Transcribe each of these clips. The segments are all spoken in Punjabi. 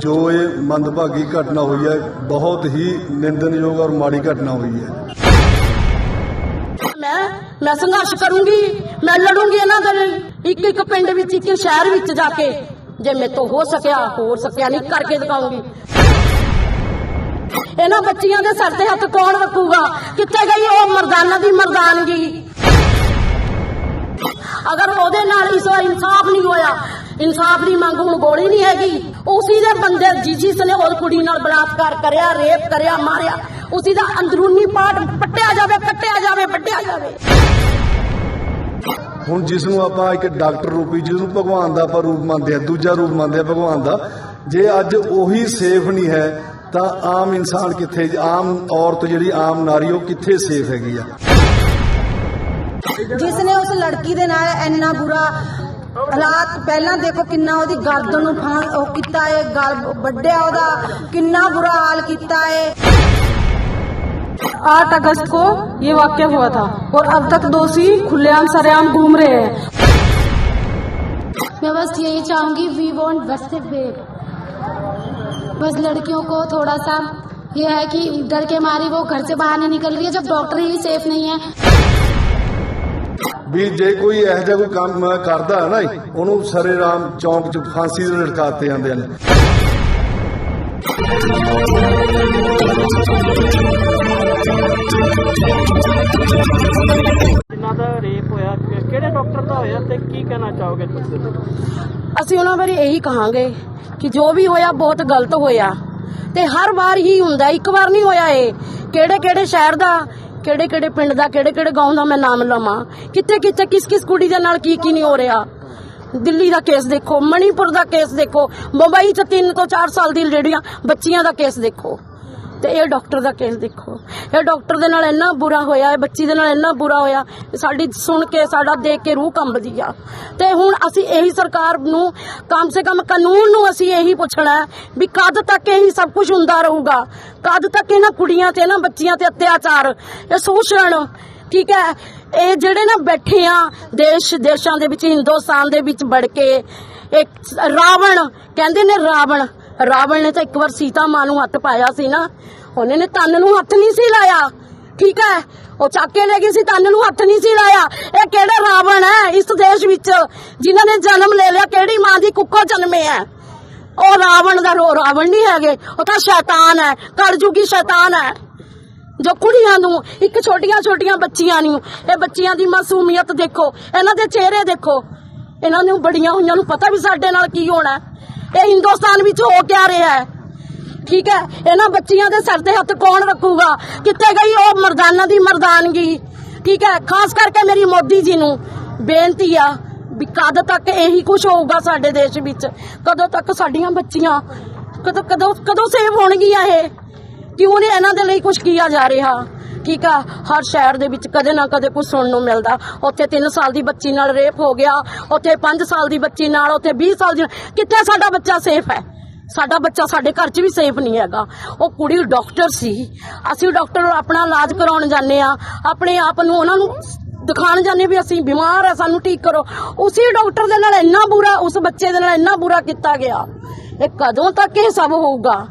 ਜੋ ਇਹ ਮੰਦਭਾਗੀ ਘਟਨਾ ਹੋਈ ਹੈ, ਬਹੁਤ ਹੀ ਨਿੰਦਨਯੋਗ ਔਰ ਮਾੜੀ ਘਟਨਾ ਹੋਈ ਹੈ। ਮੈਂ ਮੈਂ ਸੰਘਰਸ਼ ਕਰੂੰਗੀ, ਮੈਂ ਲੜੂੰਗੀ ਇਹਨਾਂ ਦੇ ਲਈ। ਇੱਕ ਇੱਕ ਪਿੰਡ ਵਿੱਚ, ਇੱਕ ਸ਼ਹਿਰ ਵਿੱਚ ਜਾ ਕੇ, ਜੇ ਮੇਰੇ ਤੋਂ ਹੋ ਸਕਿਆ, ਹੋਰ ਸਕਿਆ ਨਹੀਂ, ਕਰਕੇ ਦਿਖਾਉਂਗੀ। ਇਹਨਾਂ ਬੱਚੀਆਂ ਦੇ ਸਿਰ ਤੇ ਹੱਥ ਕੌਣ ਰੱਖੂਗਾ? ਕਿੱਥੇ ਗਈ ਉਹ ਮਰਦਾਨਾ ਦੀ ਮਰਦਾਨਗੀ? ਅਗਰ ਉਹਦੇ ਨਾਲ ਇਸ ਇਨਸਾਫ ਨਹੀਂ ਹੋਇਆ, ਇਨਸਾਫ ਦੀ ਮੰਗ ਹੁਣ ਗੋਲੀ ਨਹੀਂ ਹੈਗੀ। ਉਸੇ ਦੇ ਬੰਦੇ ਜਿਸ ਜਿਸ ਨੇ ਉਹ ਕੁੜੀ ਨਾਲ ਬਲਾਤਕਾਰ ਕਰਿਆ ਰੇਪ ਕਰਿਆ ਮਾਰਿਆ। ਉਸੇ ਦਾ ਅੰਦਰੂਨੀ ਪਾਰਟ ਪੱਟਿਆ ਜਾਵੇ ਕੱਟਿਆ ਜਾਵੇ ਵੱਢਿਆ ਜਾਵੇ। ਹੁਣ ਜਿਸ ਨੂੰ ਆਪਾਂ ਇੱਕ ਡਾਕਟਰ ਰੂਪੀ ਜਿਸ ਨੂੰ ਭਗਵਾਨ ਦਾ ਆਪਾਂ ਰੂਪ ਮੰਨਦੇ ਆ ਦੂਜਾ ਰੂਪ ਮੰਨਦੇ ਆ ਭਗਵਾਨ ਦਾ ਜੇ ਅੱਜ ਉਹੀ ਸੇਫ ਨਹੀਂ ਹੈ ਤਾਂ ਆਮ ਇਨਸਾਨ ਕਿੱਥੇ ਆਮ ਔਰਤ ਜਿਹੜੀ ਆਮ ਨਾਰੀ ਉਹ ਕਿੱਥੇ ਸੇਫ ਹੈਗੀ ਆ? ਜਿਸ ਨੇ ਉਸ ਲੜਕੀ ਦੇ ਨਾਲ ਇੰਨਾ ਬੁਰਾ ਹਾਲਾਤ ਪਹਿਲਾਂ ਦੇਖੋ ਕਿੰਨਾ ਉਹਦੀ ਗਰਦਨ ਨੂੰ ਫਾਂ ਉਹ ਕੀਤਾ ਹੈ ਗਲ ਵੱਡਿਆ ਉਹਦਾ ਕਿੰਨਾ ਬੁਰਾ ਹਾਲ ਕੀਤਾ ਹੈ आठ अगस्त को ये वाक्य हुआ था और अब तक दोषी खुलेआम सरेआम घूम रहे हैं मैं बस यही चाहूंगी वी वॉन्ट बस बेब बस लड़कियों को थोड़ा सा ये है कि डर के मारे वो घर से बाहर नहीं निकल रही है जब डॉक्टर ही सेफ नहीं है ਵੀ ਜੇ ਕੋਈ ਇਹੋ ਜਿਹਾ ਕੋਈ ਕੰਮ ਕਰਦਾ ਹੈ ਨਾ ਉਹਨੂੰ ਸਰੇਰਾਮ ਚੌਂਕ 'ਚ ਫਾਂਸੀ ਦੇ ਲਟਕਾ ਦਿੱਤੇ ਜਾਂਦੇ ਹਨ। ਜਿਨ੍ਹਾਂ ਦਾ ਰੇਪ ਹੋਇਆ ਕਿ- ਕਿਹੜੇ ਡਾਕਟਰ ਦਾ ਹੋਇਆ ਤੇ ਕੀ ਕਹਿਣਾ ਚਾਹੋਗੇ ਤੁਸੀਂ? ਅਸੀਂ ਉਹਨਾਂ ਬਾਰੇ ਇਹੀ ਕਹਾਂਗੇ ਕਿ ਜੋ ਵੀ ਹੋਇਆ ਬਹੁਤ ਗਲਤ ਹੋਇਆ। ਤੇ ਹਰ ਵਾਰ ਹੀ ਹੁੰਦਾ ਇੱਕ ਵਾਰ ਨਹੀਂ ਹੋਇਆ ਇਹ। ਕਿਹੜੇ ਕਿਹੜੇ ਸ਼ਹਿਰ ਦਾ ਕਿਹੜੇ ਕਿਹੜੇ ਪਿੰਡ ਦਾ ਕਿਹੜੇ ਕਿਹੜੇ ਗਾਉਂ ਦਾ ਮੈਂ ਨਾਮ ਲਵਾਂ? ਕਿੱਥੇ ਕਿੱਥੇ ਕਿਸ ਕਿਸ ਕੁੜੀ ਦੇ ਨਾਲ ਕੀ ਕੀ ਨਹੀਂ ਹੋ ਰਿਹਾ? ਦਿੱਲੀ ਦਾ ਕੇਸ ਦੇਖੋ, ਮਣੀਪੁਰ ਦਾ ਕੇਸ ਦੇਖੋ, ਮੁੰਬਈ 'ਚ 3 ਤੋਂ 4 ਸਾਲ ਦੀ ਜਿਹੜੀਆਂ ਬੱਚੀਆਂ ਦਾ ਕੇਸ ਦੇਖੋ। ਤੇ ਇਹ ਡਾਕਟਰ ਦਾ ਕੇਸ ਦੇਖੋ। ਇਹ ਡਾਕਟਰ ਦੇ ਨਾਲ ਇੰਨਾ ਬੁਰਾ ਹੋਇਆ, ਇਹ ਬੱਚੀ ਦੇ ਨਾਲ ਇੰਨਾ ਬੁਰਾ ਹੋਇਆ, ਸਾਡੀ ਸੁਣ ਕੇ, ਸਾਡਾ ਦੇਖ ਕੇ ਰੂਹ ਕੰਬਦੀ ਆ। ਤੇ ਹੁਣ ਅਸੀਂ ਇਹੀ ਸਰਕਾਰ ਨੂੰ ਕਮ ਸੇ ਕਮ ਕਾਨੂੰਨ ਨੂੰ ਅਸੀਂ ਇਹੀ ਪੁੱਛਣਾ ਵੀ ਕਦ ਤੱਕ ਇਹੀ ਸਭ ਕੁਝ ਹੁੰਦਾ ਰਹੂਗਾ? ਕਦ ਤੱਕ ਇਹਨਾਂ ਕੁੜੀਆਂ ਤੇ, ਇਹਨਾਂ ਬੱਚੀਆਂ ਤੇ ਅਤਿਆਚਾਰ? ਇਹ ਸ਼ੋਸ਼ਣ ਠੀਕ ਹੈ? ਇਹ ਜਿਹੜੇ ਨਾ ਬੈਠੇ ਆ ਦੇਸ਼, ਦੇਸ਼ਾਂ ਦੇ ਵਿੱਚ, ਹਿੰਦੁਸਤਾਨ ਦੇ ਵਿੱਚ ਵੜ ਕੇ, ਇੱਕ ਰਾਵਣ, ਕਹਿੰਦੇ ਨੇ ਰਾਵਣ ਰਾਵਣ ਨੇ ਤਾਂ ਇੱਕ ਵਾਰ ਸੀਤਾ ਮਾਂ ਨੂੰ ਹੱਥ ਪਾਇਆ ਸੀ ਨਾ। ਉਹਨੇ ਨੇ ਤਨ ਨੂੰ ਹੱਥ ਨਹੀਂ ਸੀ ਲਾਇਆ, ਠੀਕ ਹੈ? ਉਹ ਚੱਕ ਕੇ ਲੈ ਗਈ ਸੀ, ਤਨ ਨੂੰ ਹੱਥ ਨਹੀਂ ਸੀ ਲਾਇਆ। ਇਹ ਕਿਹੜਾ ਰਾਵਣ ਹੈ ਇਸ ਦੇਸ਼ ਵਿੱਚ, ਜਿਨ੍ਹਾਂ ਨੇ ਜਨਮ ਲੈ ਲਿਆ, ਕਿਹੜੀ ਮਾਂ ਦੀ ਕੁੱਕੋ ਜਨਮੇ ਹੈ? ਉਹ ਰਾਵਣ ਦਾ ਰੋ ਰਾਵਣ ਨਹੀਂ ਹੈਗੇ, ਉਹ ਤਾਂ ਸ਼ੈਤਾਨ ਹੈ ਕਲਯੁਗੀ ਸ਼ੈਤਾਨ ਹੈ। ਜੋ ਕੁੜੀਆਂ ਨੂੰ, ਇੱਕ ਛੋਟੀਆਂ ਛੋਟੀਆਂ ਬੱਚੀਆਂ ਨੂੰ, ਇਹ ਬੱਚੀਆਂ ਦੀ ਮਾਸੂਮੀਅਤ ਦੇਖੋ, ਇਹਨਾਂ ਦੇ ਚਿਹਰੇ ਦੇਖੋ। ਇਹਨਾਂ ਨੂੰ ਬੜੀਆਂ ਹੋਈਆਂ ਨੂੰ ਪਤਾ ਵੀ ਸਾਡੇ ਨਾਲ ਕੀ ਹੋਣਾ ਇਹ ਹਿੰਦੁਸਤਾਨ ਵਿੱਚ ਹੋ ਕਿਆ ਰਿਹਾ ਹੈ? ਠੀਕ ਹੈ? ਇਹਨਾਂ ਬੱਚੀਆਂ ਦੇ ਸਿਰ ਤੇ ਹੱਥ ਕੌਣ ਰੱਖੂਗਾ? ਕਿੱਥੇ ਗਈ ਉਹ ਮਰਦਾਨਾ ਦੀ ਮਰਦਾਨਗੀ? ਠੀਕ ਹੈ? ਖਾਸ ਕਰਕੇ ਮੇਰੀ ਮੋਦੀ ਜੀ ਨੂੰ ਬੇਨਤੀ ਆ ਵੀ ਕਦ ਤੱਕ ਇਹੀ ਕੁਝ ਹੋਊਗਾ ਸਾਡੇ ਦੇਸ਼ ਵਿੱਚ? ਕਦੋਂ ਤੱਕ ਸਾਡੀਆਂ ਬੱਚੀਆਂ, ਕਦੋਂ ਕਦੋਂ ਕਦੋਂ ਸੇਵ ਹੋਣਗੀਆਂ ਇਹ? ਕਿਉਂ ਨਹੀਂ ਇਹਨਾਂ ਦੇ ਲਈ ਕੁਝ ਕੀਤਾ ਜਾ ਰਿਹਾ? ਠੀਕ ਆ? ਹਰ ਸ਼ਹਿਰ ਦੇ ਵਿੱਚ ਕਦੇ ਨਾ ਕਦੇ ਕੁਝ ਸੁਣਨ ਨੂੰ ਮਿਲਦਾ। ਉੱਥੇ 3 ਸਾਲ ਦੀ ਬੱਚੀ ਨਾਲ ਰੇਪ ਹੋ ਗਿਆ। ਉੱਥੇ 5 ਸਾਲ ਦੀ ਬੱਚੀ ਨਾਲ, ਉੱਥੇ 20 ਸਾਲ ਦੀ ਕਿੱਥੇ ਸਾਡਾ ਬੱਚਾ ਸੇਫ ਹੈ? ਸਾਡਾ ਬੱਚਾ ਸਾਡੇ ਘਰ 'ਚ ਵੀ ਸੇਫ ਨਹੀਂ ਹੈਗਾ। ਉਹ ਕੁੜੀ ਡਾਕਟਰ ਸੀ। ਅਸੀਂ ਡਾਕਟਰ ਆਪਣਾ ਇਲਾਜ ਕਰਾਉਣ ਜਾਂਦੇ ਆ ਆਪਣੇ ਆਪ ਨੂੰ ਉਹਨਾਂ ਨੂੰ ਦਿਖਾਣ ਜਾਂਦੇ ਵੀ ਅਸੀਂ ਬਿਮਾਰ ਆ ਸਾਨੂੰ ਠੀਕ ਕਰੋ। ਉਸੇ ਡਾਕਟਰ ਦੇ ਨਾਲ ਇੰਨਾ ਬੁਰਾ, ਉਸ ਬੱਚੇ ਦੇ ਨਾਲ ਇੰਨਾ ਬੁਰਾ ਕੀਤਾ ਗਿਆ। ਇਹ ਕਦੋਂ ਤੱਕ ਇਹ ਸਭ ਹੋਊਗਾ?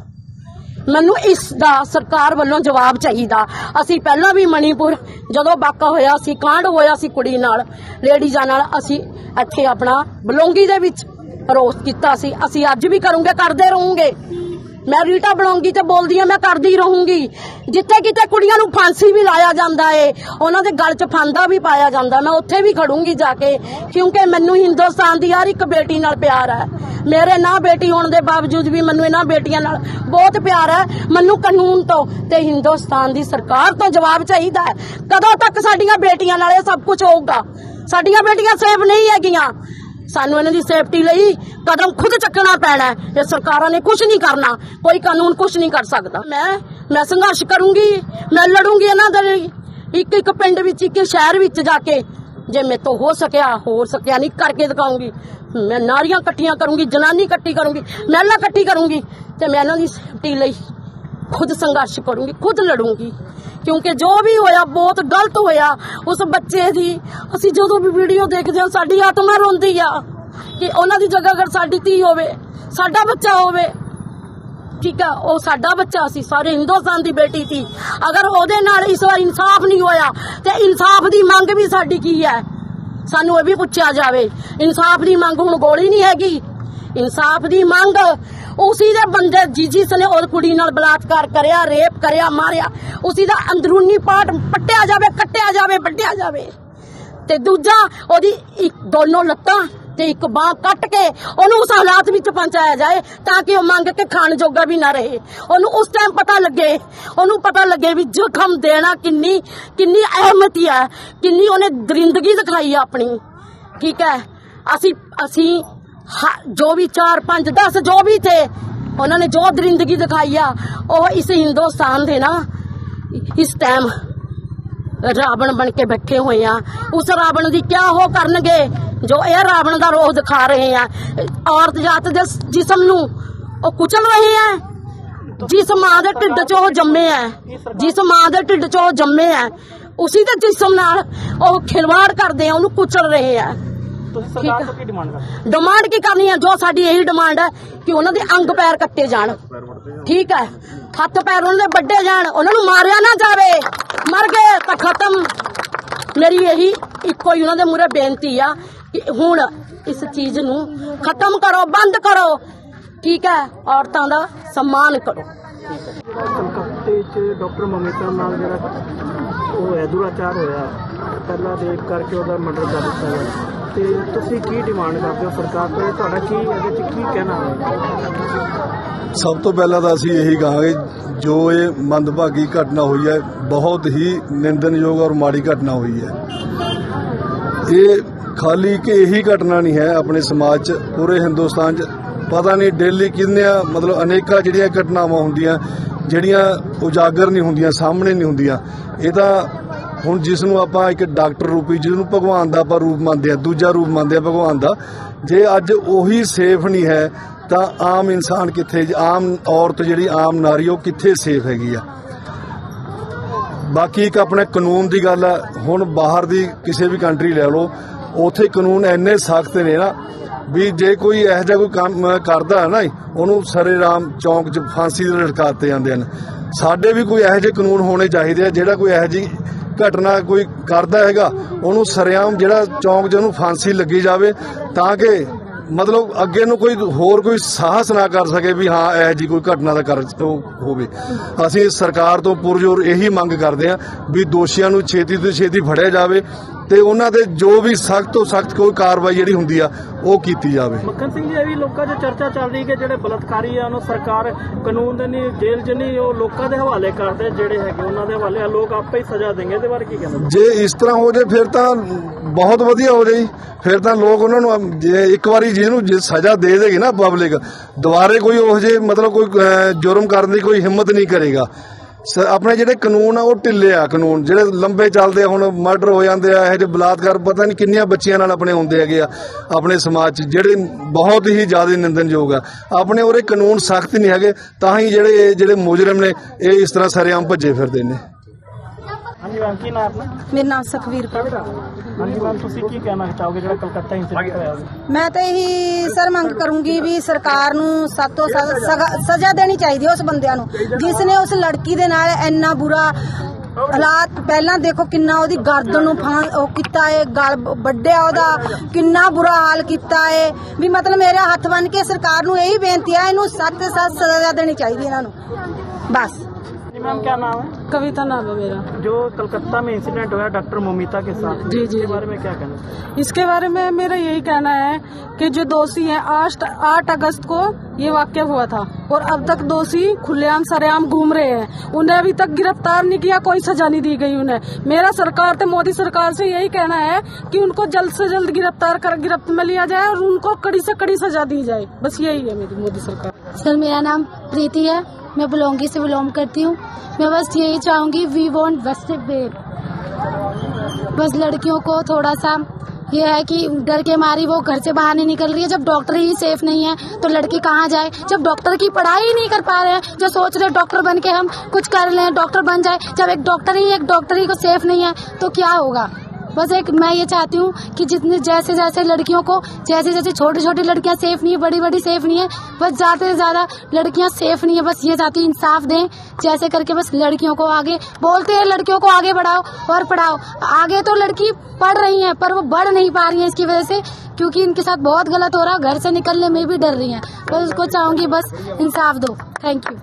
ਮੈਨੂੰ ਇਸ ਦਾ ਸਰਕਾਰ ਵੱਲੋਂ ਜਵਾਬ ਚਾਹੀਦਾ। ਅਸੀਂ ਪਹਿਲਾਂ ਵੀ ਮਣੀਪੁਰ ਜਦੋਂ ਵਾਕਾ ਹੋਇਆ ਸੀ ਕਾਂਡ ਹੋਇਆ ਸੀ ਕੁੜੀ ਨਾਲ, ਲੇਡੀਜ਼ਾਂ ਨਾਲ, ਅਸੀਂ ਇੱਥੇ ਆਪਣਾ ਬਲੌਂਗੀ ਦੇ ਵਿੱਚ ਰੋਸ ਕੀਤਾ ਸੀ। ਅਸੀਂ ਅੱਜ ਵੀ ਕਰੂਗੇ, ਕਰਦੇ ਰਹੂਗੇ। ਮੈਂ ਰੀਟਾ ਬਲੌਂਗੀ ਤੇ ਬੋਲਦੀ ਆ ਮੈਂ ਕਰਦੀ ਰਹੂੰਗੀ। ਜਿੱਥੇ ਕਿਤੇ ਕੁੜੀਆਂ ਨੂੰ ਫਾਂਸੀ ਵੀ ਲਾਇਆ ਜਾਂਦਾ ਏ, ਉਹਨਾਂ ਦੇ ਗਲ 'ਚ ਫਾਂਦਾ ਵੀ ਪਾਇਆ ਜਾਂਦਾ। ਮੈਂ ਉੱਥੇ ਵੀ ਖੜੂੰਗੀ ਜਾ ਕੇ, ਕਿਉਂਕਿ ਮੈਨੂੰ ਹਿੰਦੁਸਤਾਨ ਦੀ ਹਰ ਇੱਕ ਬੇਟੀ ਨਾਲ ਪਿਆਰ ਹੈ। ਮੇਰੇ ਨਾ ਬੇਟੀ ਹੋਣ ਦੇ ਬਾਵਜੂਦ ਵੀ ਮੈਨੂੰ ਇਹਨਾਂ ਬੇਟੀਆਂ ਨਾਲ ਬਹੁਤ ਪਿਆਰ ਹੈ। ਮੈਨੂੰ ਕਾਨੂੰਨ ਤੋਂ ਤੇ ਹਿੰਦੁਸਤਾਨ ਦੀ ਸਰਕਾਰ ਤੋਂ ਜਵਾਬ ਚਾਹੀਦਾ ਹੈ। ਕਦੋਂ ਤੱਕ ਸਾਡੀਆਂ ਬੇਟੀਆਂ ਨਾਲ ਇਹ ਸਭ ਕੁਝ ਹੋਊਗਾ? ਸਾਡੀਆਂ ਬੇਟੀਆਂ ਸੇਫ ਨਹੀਂ ਹੈਗੀਆਂ। ਸਾਨੂੰ ਇਹਨਾਂ ਦੀ ਸੇਫਟੀ ਲਈ ਕਦਮ ਖੁਦ ਚੱਕਣਾ ਪੈਣਾ ਹੈ। ਇਹ ਸਰਕਾਰਾਂ ਨੇ ਕੁਝ ਨਹੀਂ ਕਰਨਾ। ਕੋਈ ਕਾਨੂੰਨ ਕੁਝ ਨਹੀਂ ਕਰ ਸਕਦਾ। ਮੈਂ ਮੈਂ ਸੰਘਰਸ਼ ਕਰੂੰਗੀ, ਮੈਂ ਲੜੂੰਗੀ ਇਹਨਾਂ ਦੇ ਲਈ। ਇੱਕ ਇੱਕ ਪਿੰਡ ਵਿੱਚ, ਇੱਕ ਸ਼ਹਿਰ ਵਿੱਚ ਜਾ ਕੇ ਜੇ ਮੇਰੇ ਤੋਂ ਹੋ ਸਕਿਆ ਹੋ ਸਕਿਆ ਨਹੀਂ ਕਰਕੇ ਦਿਖਾਉਂਗੀ। ਮੈਂ ਨਾਰੀਆਂ ਇਕੱਠੀਆਂ ਕਰੂੰਗੀ, ਜਨਾਨੀ ਇਕੱਠੀ ਕਰੂੰਗੀ, ਮਹਿਲਾ ਇਕੱਠੀ ਕਰੂੰਗੀ ਤੇ ਮੈਂ ਇਹਨਾਂ ਦੀ ਸੇਫਟੀ ਲਈ ਖੁਦ ਸੰਘਰਸ਼ ਕਰੂੰਗੀ, ਖੁਦ ਲੜੂੰਗੀ। ਕਿਉਂਕਿ ਜੋ ਵੀ ਹੋਇਆ, ਬਹੁਤ ਗਲਤ ਹੋਇਆ ਉਸ ਬੱਚੇ ਦੀ। ਅਸੀਂ ਜਦੋਂ ਵੀ ਵੀਡੀਓ ਦੇਖਦੇ ਹਾਂ, ਸਾਡੀ ਆਤਮਾ ਰੋਂਦੀ ਆ ਕਿ ਉਹਨਾਂ ਦੀ ਜਗ੍ਹਾ ਅਗਰ ਸਾਡੀ ਧੀ ਹੋਵੇ, ਸਾਡਾ ਬੱਚਾ ਹੋਵੇ, ਠੀਕ ਆ, ਉਹ ਸਾਡਾ ਬੱਚਾ ਸੀ, ਸਾਰੇ ਹਿੰਦੁਸਤਾਨ ਦੀ ਬੇਟੀ ਸੀ। ਅਗਰ ਉਹਦੇ ਨਾਲ ਇਸ ਵਾਰ ਇਨਸਾਫ ਨਹੀਂ ਹੋਇਆ, ਤੇ ਇਨਸਾਫ ਦੀ ਮੰਗ ਵੀ ਸਾਡੀ ਕੀ ਹੈ? ਸਾਨੂੰ ਇਹ ਵੀ ਪੁੱਛਿਆ ਜਾਵੇ। ਇਨਸਾਫ ਦੀ ਮੰਗ ਹੁਣ ਗੋਲੀ ਨਹੀਂ ਹੈਗੀ। ਇਨਸਾਫ ਦੀ ਮੰਗ ਉਸੀ ਦੇ ਬੰਦੇ ਜਿ- ਜਿਸ ਉਹ ਕੁੜੀ ਨਾਲ ਬਲਾਤਕਾਰ ਕਰਿਆ, ਰੇਪ ਕਰਿਆ, ਮਾਰਿਆ। ਉਸੀ ਦਾ ਅੰਦਰੂਨੀ ਪਾਰਟ ਪੱਟਿਆ ਜਾਵੇ, ਕੱਟਿਆ ਜਾਵੇ, ਵੱਢਿਆ ਜਾਵੇ। ਤੇ ਦੂਜਾ, ਉਹਦੀ ਇੱਕ ਦੋਨੋਂ ਲੱਤਾਂ ਤੇ ਇੱਕ ਬਾਹ ਕੱਟ ਕੇ ਉਹਨੂੰ ਉਸ ਹਾਲਾਤ ਵਿੱਚ ਪਹੁੰਚਾਇਆ ਜਾਏ ਤਾਂ ਕਿ ਉਹ ਮੰਗ ਕੇ ਖਾਣ ਜੋਗਾ ਵੀ ਨਾ ਰਹੇ। ਉਹਨੂੰ ਉਸ ਟਾਈਮ ਪਤਾ ਲੱਗੇ, ਉਹਨੂੰ ਪਤਾ ਲੱਗੇ ਵੀ ਜ਼ਖਮ ਦੇਣਾ ਕਿੰਨੀ ਕਿੰਨੀ ਅਹਿਮਤੀ ਹੈ, ਕਿੰਨੀ ਉਹਨੇ ਦਰਿੰਦਗੀ ਦਿਖਾਈ ਆ ਆਪਣੀ। ਠੀਕ ਹੈ? ਅਸੀਂ ਅਸੀਂ ਜੋ ਵੀ 4 5 10 ਜੋ ਵੀ ਥੇ, ਉਹਨਾਂ ਨੇ ਜੋ ਦਰਿੰਦਗੀ ਦਿਖਾਈ ਆ, ਉਹ ਇਸ ਹਿੰਦੁਸਤਾਨ ਦੇ ਨਾ, ਇਸ ਟਾਈਮ ਰਾਵਣ ਬਣ ਕੇ ਬੈਠੇ ਹੋਏ ਆ। ਉਸ ਰਾਵਣ ਦੀ ਕਿਆ ਉਹ ਕਰਨਗੇ, ਜੋ ਇਹ ਰਾਵਣ ਦਾ ਰੋਹ ਦਿਖਾ ਰਹੇ ਆ। ਔਰਤ ਜਾਤ ਦੇ ਜਿਸਮ ਨੂੰ ਉਹ ਕੁਚਲ ਰਹੇ ਆ। ਜਿਸ ਮਾਂ ਦੇ ਢਿੱਡ 'ਚ ਉਹ ਜੰਮੇ ਆ। ਜਿਸ ਮਾਂ ਦੇ ਢਿੱਡ 'ਚ ਉਹ ਜੰਮੇ ਆ। ਉਸੇ ਦੇ ਜਿਸਮ ਨਾਲ ਉਹ ਖਿਲਵਾੜ ਕਰਦੇ ਆ, ਉਹਨੂੰ ਕੁਚਲ ਰਹੇ ਆ। ਤੁਸੀਂ ਠੀਕ ਸਰਕਾਰ ਹੈ। ਤੋਂ ਕੀ ਡਿਮਾਂਡ ਕਰਦੇ ਡਿਮਾਂਡ ਕੀ ਕਰਨੀ ਹੈ ਜੋ ਸਾਡੀ ਇਹੀ ਡਿਮਾਂਡ ਹੈ ਕਿ ਉਹਨਾਂ ਦੇ ਅੰਗ ਪੈਰ ਕੱਟੇ ਜਾਣ। ਠੀਕ ਹੈ ਹੱਥ ਪੈਰ ਉਹਨਾਂ ਦੇ ਵੱਡੇ ਜਾਣ। ਉਹਨਾਂ ਨੂੰ ਮਾਰਿਆ ਨਾ ਜਾਵੇ। ਮਰ ਗਏ ਤਾਂ ਖਤਮ। ਮੇਰੀ ਇਹੀ ਇੱਕੋ ਹੀ ਉਹਨਾਂ ਦੇ ਮੂਰੇ ਬੇਨਤੀ ਆ ਕਿ ਹੁਣ ਇਸ ਚੀਜ਼ ਨੂੰ ਖਤਮ ਕਰੋ ਬੰਦ ਕਰੋ। ਠੀਕ ਹੈ ਔਰਤਾਂ ਦਾ ਸਨਮਾਨ ਕਰੋ। 'ਚ ਡਾਕਟਰ ਮਮਿਤਾ ਨਾਲ ਜਿਹੜਾ ਉਹ ਹੈ ਦੁਰਾਚਾਰ ਹੋਇਆ। ਪਹਿਲਾਂ ਦੇਖ ਕਰਕੇ ਉਹਦਾ ਮਰਡਰ ਕਰ ਦਿੱਤਾ ਗਿਆ। ਤੇ ਤੁਸੀਂ ਕੀ ਡਿਮਾਂਡ ਕਰਦੇ ਹੋ ਸਰਕਾਰ ਤੋਂ? ਤੁਹਾਡਾ ਕੀ ਇਹਦੇ 'ਚ ਕੀ ਕਹਿਣਾ ਹੈ? ਸਭ ਤੋਂ ਪਹਿਲਾਂ ਤਾਂ ਅਸੀਂ ਇਹੀ ਕਹਾਂਗੇ, ਜੋ ਇਹ ਮੰਦਭਾਗੀ ਘਟਨਾ ਹੋਈ ਹੈ, ਬਹੁਤ ਹੀ ਨਿੰਦਨਯੋਗ ਔਰ ਮਾੜੀ ਘਟਨਾ ਹੋਈ ਹੈ। ਇਹ ਖਾਲੀ ਇੱਕ ਇਹੀ ਘਟਨਾ ਨਹੀਂ ਹੈ, ਆਪਣੇ ਸਮਾਜ 'ਚ, ਪੂਰੇ ਹਿੰਦੁਸਤਾਨ 'ਚ। ਪਤਾ ਨਹੀਂ ਡੇਲੀ ਕਿੰਨੀਆਂ, ਮਤਲਬ ਅਨੇਕਾਂ ਜਿਹੜੀਆਂ ਘਟਨਾਵਾਂ ਹੁੰਦੀਆਂ, ਜਿਹੜੀਆਂ ਉਜਾਗਰ ਨਹੀਂ ਹੁੰਦੀਆਂ, ਸਾਹਮਣੇ ਨਹੀਂ ਹੁੰਦੀਆਂ। ਇਹ ਤਾਂ ਹੁਣ ਜਿਸ ਨੂੰ ਆਪਾਂ ਇੱਕ ਡਾਕਟਰ ਰੂਪੀ, ਜਿਹਨੂੰ ਭਗਵਾਨ ਦਾ ਆਪਾਂ ਰੂਪ ਮੰਨਦੇ ਆ ਦੂਜਾ ਰੂਪ ਮੰਨਦੇ ਆ ਭਗਵਾਨ ਦਾ, ਜੇ ਅੱਜ ਉਹੀ ਸੇਫ ਨਹੀਂ ਹੈ, ਤਾਂ ਆਮ ਇਨਸਾਨ ਕਿੱਥੇ, ਆਮ ਔਰਤ ਜਿਹੜੀ, ਆਮ ਨਾਰੀ, ਉਹ ਕਿੱਥੇ ਸੇਫ ਹੈਗੀ ਆ? ਬਾਕੀ ਇੱਕ ਆਪਣੇ ਕਾਨੂੰਨ ਦੀ ਗੱਲ ਹੈ ਹੁਣ ਬਾਹਰ ਦੀ ਕਿਸੇ ਵੀ ਕੰਟਰੀ ਲੈ ਲਓ, ਉੱਥੇ ਕਾਨੂੰਨ ਇੰਨੇ ਸਖਤ ਨੇ ਨਾ, ਵੀ ਜੇ ਕੋਈ ਇਹੋ ਜਿਹਾ ਕੋਈ ਕੰਮ ਕਰਦਾ ਹੈ ਨਾ ਉਹਨੂੰ ਸਰੇਰਾਮ ਚੌਂਕ 'ਚ ਫਾਂਸੀ ਦੇ ਲਟਕਾ ਜਾਂਦੇ ਹਨ। ਸਾਡੇ ਵੀ ਕੋਈ ਇਹੋ ਜਿਹੇ ਕਾਨੂੰਨ ਹੋਣੇ ਚਾਹੀਦੇ ਆ, ਜਿਹੜਾ ਕੋਈ ਇਹੋ ਜਿਹੀ ਘਟਨਾ ਕੋਈ ਕਰਦਾ ਹੈਗਾ, ਉਹਨੂੰ ਸਰਿਆਮ ਜਿਹੜਾ ਚੌਂਕ 'ਚ ਉਹਨੂੰ ਫਾਂਸੀ ਲੱਗੀ ਜਾਵੇ, ਤਾਂ ਕਿ ਮਤਲਬ ਅੱਗੇ ਨੂੰ ਕੋਈ ਹੋਰ ਕੋਈ ਸਾਹਸ ਨਾ ਕਰ ਸਕੇ ਵੀ ਹਾਂ, ਇਹ ਜੀ ਕੋਈ ਘਟਨਾ ਦਾ ਕਰ ਹੋਵੇ। ਅਸੀਂ ਸਰਕਾਰ ਤੋਂ ਪੁਰਜੋਰ ਇਹੀ ਮੰਗ ਕਰਦੇ ਹਾਂ ਵੀ ਦੋਸ਼ੀਆਂ ਨੂੰ ਛੇਤੀ ਤੋਂ ਛੇਤੀ ਫੜਿਆ ਜਾਵੇ ਤੇ ਉਹਨਾਂ ਦੇ ਜੋ ਵੀ ਸਖਤ ਤੋਂ ਸਖਤ ਕੋਈ ਕਾਰਵਾਈ ਜਿਹੜੀ ਹੁੰਦੀ ਆ ਉਹ ਕੀਤੀ ਜਾਵੇ। ਮੱਖਣ ਸਿੰਘ ਜੀ ਇਹ ਵੀ ਲੋਕਾਂ 'ਚ ਚਰਚਾ ਚੱਲ ਰਹੀ ਕਿ ਜਿਹੜੇ ਬਲਾਤਕਾਰੀ ਆ ਉਹਨੂੰ ਸਰਕਾਰ ਕਾਨੂੰਨ ਦੇ ਨਹੀਂ ਜੇਲ੍ਹ 'ਚ ਨਹੀਂ ਉਹ ਲੋਕਾਂ ਦੇ ਹਵਾਲੇ ਕਰਦੇ ਜਿਹੜੇ ਹੈਗੇ ਉਹਨਾਂ ਦੇ ਹਵਾਲੇ ਆ, ਲੋਕ ਆਪੇ ਹੀ ਸਜ਼ਾ ਦੇਣਗੇ ਇਹਦੇ ਬਾਰੇ ਕੀ ਕਹਿੰਦੇ ਜੇ ਇਸ ਤਰ੍ਹਾਂ ਹੋ ਜਾਏ ਫਿਰ ਤਾਂ ਬਹੁਤ ਵਧੀਆ ਹੋ ਜਾਈ। ਫਿਰ ਤਾਂ ਲੋਕ ਉਹਨਾਂ ਨੂੰ ਜੇ ਇੱਕ ਵਾਰੀ ਜਿਹਨੂੰ ਜੇ ਸਜ਼ਾ ਦੇ ਦੇਗੀ ਨਾ ਪਬਲਿਕ ਦੁਬਾਰੇ ਕੋਈ ਉਹ ਜੇ ਮਤਲਬ ਕੋਈ ਜੁਰਮ ਕਰਨ ਦੀ ਕੋਈ ਹਿੰਮਤ ਨਹੀਂ ਕਰੇਗਾ। ਆਪਣੇ ਜਿਹੜੇ ਕਾਨੂੰਨ ਆ ਉਹ ਢਿੱਲੇ ਆ ਕਾਨੂੰਨ। ਜਿਹੜੇ ਲੰਬੇ ਚੱਲਦੇ ਆ ਹੁਣ ਮਰਡਰ ਹੋ ਜਾਂਦੇ ਆ ਇਹ ਜਿਹੇ ਬਲਾਤਕਾਰ ਪਤਾ ਨਹੀਂ ਕਿੰਨੀਆਂ ਬੱਚੀਆਂ ਨਾਲ ਆਪਣੇ ਹੁੰਦੇ ਹੈਗੇ ਆ ਆਪਣੇ ਸਮਾਜ 'ਚ ਜਿਹੜੇ ਬਹੁਤ ਹੀ ਜ਼ਿਆਦਾ ਨਿੰਦਨਯੋਗ ਆ। ਆਪਣੇ ਉਹਦੇ ਕਾਨੂੰਨ ਸਖਤ ਨਹੀਂ ਹੈਗੇ ਤਾਂ ਹੀ ਜਿਹੜੇ ਜਿਹੜੇ ਮੁਜਰਮ ਨੇ ਇਹ ਇਸ ਤਰ੍ਹਾਂ ਸਰੇਆਮ ਭੱਜੇ ਫਿਰਦੇ ਨੇ। ਹਾਂਜੀ ਮੈਮ ਕੀ ਨਾਮ ਆਪਣਾ? ਮੇਰਾ ਨਾਮ ਸੁਖਵੀਰ ਕੌਰ ਹਾਂਜੀ ਮੈਮ, ਤੁਸੀਂ ਕੀ ਕਹਿਣਾ ਚਾਹੋਗੇ ਜਿਹੜਾ ਕਲਕੱਤਾ ਇੰਸੀਡੈਂਟ ਹੋਇਆ ਉਹਦਾ? ਮੈਂ ਤਾਂ ਇਹੀ ਸਰ ਮੰਗ ਕਰੂੰਗੀ ਵੀ ਸਰਕਾਰ ਨੂੰ ਸਖਤ ਤੋਂ ਸਖਤ ਸਜ਼ਾ ਦੇਣੀ ਚਾਹੀਦੀ ਹੈ ਉਸ ਬੰਦਿਆਂ ਨੂੰ, ਜਿਸ ਨੇ ਉਸ ਲੜਕੀ ਦੇ ਨਾਲ ਇੰਨਾ ਬੁਰਾ ਹਾਲਾਤ, ਪਹਿਲਾਂ ਦੇਖੋ ਕਿੰਨਾ ਉਹਦੀ ਗਰਦਨ ਨੂੰ ਫਾਂ ਉਹ ਕੀਤਾ ਏ, ਗਲ ਵੱਡਿਆ ਉਹਦਾ, ਕਿੰਨਾ ਬੁਰਾ ਹਾਲ ਕੀਤਾ ਏ, ਵੀ ਮਤਲਬ ਮੇਰੇ ਹੱਥ ਬੰਨ ਕੇ ਸਰਕਾਰ ਨੂੰ ਇਹੀ ਬੇਨਤੀ ਆ, ਇਹਨੂੰ ਸਖਤ ਤੋਂ ਸਖਤ ਸਜ਼ਾ ਦੇਣੀ ਚਾਹੀਦੀ ਇਹਨਾਂ ਨੂੰ ਬਸ मैम क्या नाम है? कविता नाम है मेरा। जो कलकत्ता में इंसिडेंट हुआ डॉक्टर मोमिता के साथ। जी, जी, इसके जी। बारे में क्या कहना? इसके बारे में मेरा यही कहना है कि जो दोषी है आठ आठ अगस्त को ये वाक्य हुआ था। और अब तक दोषी खुलेआम सरेआम घूम रहे हैं। उन्हें अभी तक गिरफ़्तार नहीं किया कोई सजा नहीं दी गई उन्हें। मेरा सरकार तो मोदी सरकार से यही कहना है कि उनको जल्द से जल्द गिरफ़्तार कर गिरफ्त में लिया जाए और उनको कड़ी से कड़ी सजा दी जाए। बस यही है मेरी मोदी सरकार। सर मेरा नाम प्रीति है। मैं बुलोंगी से बिलोंग करती हूँ। मैं बस यही चाहूँगी वी वॉन्ट जस्टिस बेब बस लड़कियों को थोड़ा सा ये है कि डर के मारी वो घर से बाहर नहीं निकल रही है। जब डॉक्टर ही सेफ़ नहीं है तो लड़की कहाँ जाए? जब डॉक्टर की पढ़ाई ही नहीं कर पा रहे हैं, जो सोच रहे डॉक्टर बन के हम कुछ कर लें डॉक्टर बन जाए। जब एक डॉक्टर ही, एक डॉक्टर ही को सेफ़ नहीं है तो क्या होगा? बस एक मैं ये चाहती हूँ कि जितने जैसे जैसे लड़कियों को, जैसे जैसे छोटी छोटी लड़कियाँ सेफ़ नहीं है, बड़ी बड़ी सेफ़ नहीं है, बस ज़्यादा से ज़्यादा लड़कियाँ सेफ़ नहीं है, बस ये चाहती हूँ इंसाफ दें, जैसे करके बस लड़कियों को आगे बोलते हैं, लड़कियों को आगे बढ़ाओ और पढ़ाओ। आगे तो लड़की पढ़ रही है, पर वो बढ़ नहीं पा रही है इसकी वजह से, क्योंकि इनके साथ बहुत गलत हो रहा है, घर से निकलने में भी डर रही है। बस उसको चाहूँगी बस इंसाफ दो। Thank you